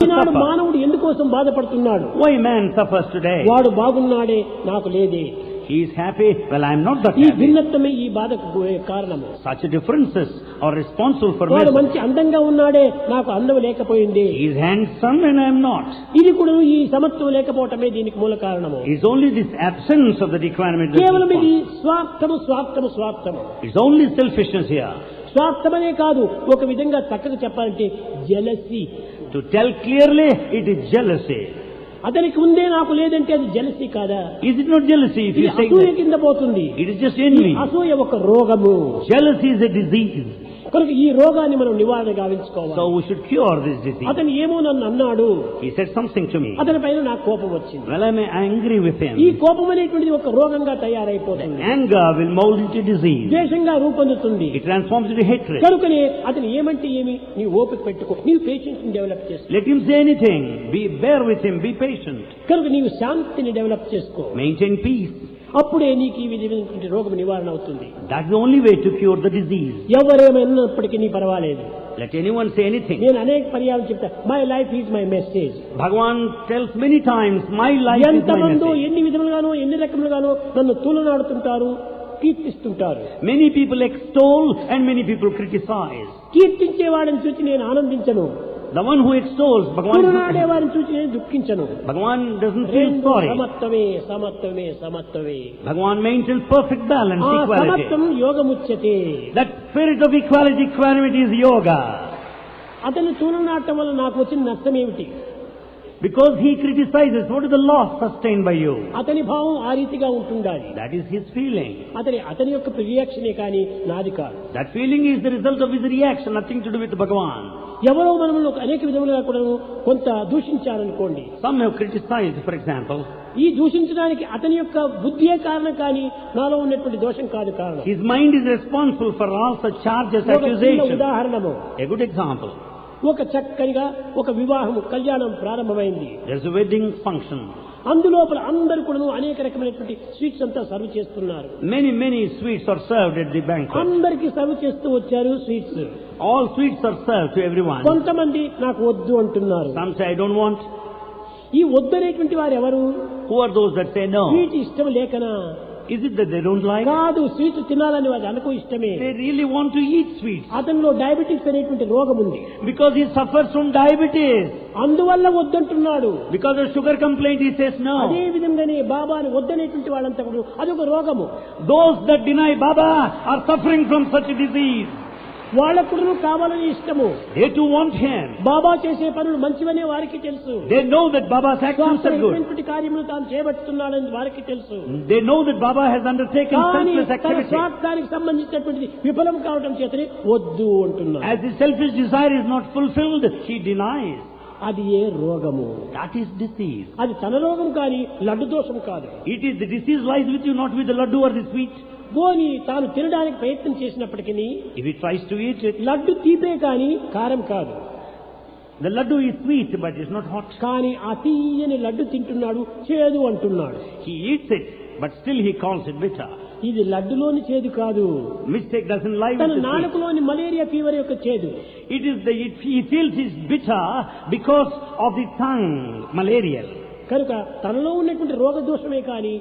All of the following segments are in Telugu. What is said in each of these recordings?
ఈనాడు. మానవుడు ఎందుకోసం బాధపడుతున్నాడు Why man suffers today? వాడు బాగున్నాడే నాకు లేదే happy. Well, I am not that ఈ. భిన్నత్వమే ఈ బాధకు కారణము Such differences are responsible for వాడు. మంచి అందంగా ఉన్నాడే నాకు అందం లేకపోయింది He is handsome and I am not. ఇది కూడా ఈ సమత్వం లేకపోవటమే దీనికి మూల కారణము only this absence of the requirement. that కేవలం ఇది. స్వార్థము స్వార్థము స్వార్థము only selfishness here. స్వార్థమనే కాదు ఒక విధంగా చక్కగా చెప్పాలంటే jealousy To tell clearly, it is jealousy. అతనికి ఉందే నాకు లేదంటే అది జలసి కాదా Is it not jealousy if ఇది you say అసూయ that? కింద పోతుంది It is just ఈ envy. అసూయ ఒక రోగము Jealousy is a disease. కనుక ఈ రోగాన్ని మనం నివారణ గావించుకోవాలి. అతను ఏమో నన్ను అన్నాడు. అతని పైన నాకు కోపం వచ్చింది. విత్ ఈ కోపం అనేటువంటిది ఒక రోగంగా తయారైపోతుంది. దేశంగా రూపొందుతుంది. కనుకనే అతను ఏమంటే ఏమి? నీ ఓపిక పెట్టుకో. నీ పేషెంట్ డెవలప్ చేసుకో. విత్ హిమ్ బి పేషెంట్ కనుక నీవు శాంతిని డెవలప్ చేసుకో. మెయింటైన్ పీస్ అప్పుడే నీకు ఈ విధమైనటువంటి రోగం నివారణ అవుతుంది the only way to cure the disease. ఎవరేమైనప్పటికీ నీ పర్వాలేదు Let anyone say anything. నేను అనేక పర్యాలు చెప్తా my life is my message many times, my life is my ఎంతమందో. ఎన్ని విధములుగానో ఎన్ని రకములుగానో నన్ను తూలనాడుతుంటారు కీర్తిస్తుంటారు Many people extol and many people criticize. కీర్తించేవాడిని చూసి నేను ఆనందించను The one who extols, Bhagavan, చూసి నేను దుఃఖించను Bhagavan doesn't feel sorry. సమత్వమే సమత్వమే సమత్వమే Bhagavan maintains perfect balance, ఆ equality. సమత్వం యోగముచ్యతే That spirit of equality, equanimity is yoga. అతను తూలనాటం వల్ల నాకు వచ్చిన నష్టం ఏమిటి Because he criticizes, what is the loss sustained by you? అతని భావం ఆ రీతిగా ఉంటుండాలి That is his feeling. అతని అతని యొక్క రియాక్షనే కానీ నాది కాదు That feeling is the result of his reaction, nothing to do with Bhagavan. ఎవరో మనము అనేక విధములుగా కూడా కొంత దూషించారనుకోండి Some have criticized, for example, ఈ దూషించడానికి అతని యొక్క బుద్ధియే కారణం కానీ నాలో ఉన్నటువంటి దోషం కాదు కారణం his mind is responsible for all such charges, ఒక చిన్న accusations. ఉదాహరణము A good example. ఒక చక్కగా ఒక వివాహం కళ్యాణం ప్రారంభమైంది. వెడ్డింగ్ ఫంక్షన్ అందులోపల అందరు కూడా అనేక రకమైనటువంటి స్వీట్స్ అంతా సర్వ్ చేస్తున్నారు. Many many sweets are serve at the bank అందరికి సర్వ్ చేస్తూ వచ్చారు sweets all sweets are serve to everyone కొంతమంది నాకు వద్దు అంటున్నారు. ఐ డోంట్ వాంట్ ఈ వద్దనేటువంటి వారు ఎవరు? హూ దోస్ దట్ ఇష్టం లేకనా? Is it that they don't like? కాదు స్వీట్ తినాలని వారు అనుకో ఇష్టమే They really want to eat sweets. అతనిలో డయాబెటిక్స్ అనేటువంటి రోగం ఉంది Because he suffers from diabetes. అందువల్ల వద్దంటున్నాడు Because of sugar complaint, he says అదే no. విధంగానే బాబాని వద్దనేటువంటి వాళ్ళంతా కూడా అదొక రోగము Those that deny Baba are suffering from such a disease. వాళ్ళకు కూడా కావాలని ఇష్టము They too want him. బాబా చేసే పనులు మంచివనే వారికి తెలుసు They know that Baba's actions are good. స్వార్థమైనటువంటి కార్యములు తాను చేపడుతున్నాడని వారికి తెలుసు They know that Baba has undertaken కానీ selfless తన activity. స్వార్థానికి సంబంధించినటువంటిది విఫలం కావడం చేతనే వద్దు అంటున్నాడు As his selfish desire is not fulfilled, he denies. అది ఏ రోగము That is disease. అది తన రోగం కానీ లడ్డు దోషం కాదు It is the disease lies with you, not with the laddu or the పోని తాను తినడానికి ప్రయత్నం చేసినప్పటికీ he tries to eat it, laddu తీపే కానీ కారం కాదు the laddu is sweet, but it's not hot. కానీ ఆ తీయని లడ్డు తింటున్నాడు చేదు అంటున్నాడు He eats it, but still he calls it bitter. ఇది లడ్డులోని చేదు కాదు Mistake doesn't lie తన. నాలుకలోని మలేరియా ఫీవర్ యొక్క చేదు It is the, it, he feels it's bitter because of the tongue, malarial. కనుక తనలో ఉన్నటువంటి రోగ దోషమే కానీ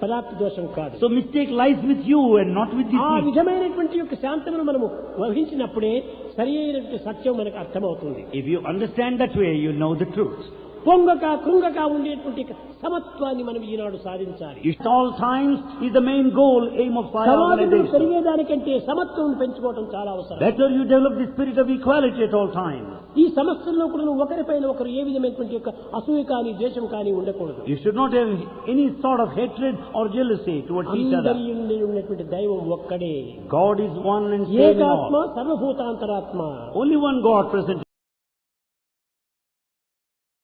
పదార్థ దోషం కాదు So mistake lies with you and not with the ఆ sweet. విధమైనటువంటి యొక్క శాంతమును మనము వహించినప్పుడే సరి అయినటువంటి సత్యం మనకు అర్థమవుతుంది If you understand that way, you know the truth. పొంగక కృంగక ఉండేటువంటి సమత్వాన్ని మనం ఈనాడు సాధించాలి At all times is the main goal, aim of Sai సమాజంలో organization. పెరిగేదానికంటే సమత్వం పెంచుకోవడం చాలా అవసరం Better you develop the spirit of equality at all times. ఈ సమస్యల్లో కూడా నువ్వు ఒకరిపైన ఒకరు ఏ విధమైనటువంటి యొక్క అసూయ కానీ ద్వేషం కానీ ఉండకూడదు You should not have any sort of hatred or jealousy towards each other. అందరి యందు ఉన్నటువంటి దైవం ఒక్కడే God is one and same in ఏకాత్మ all. సర్వభూతాంతరాత్మ Only one God present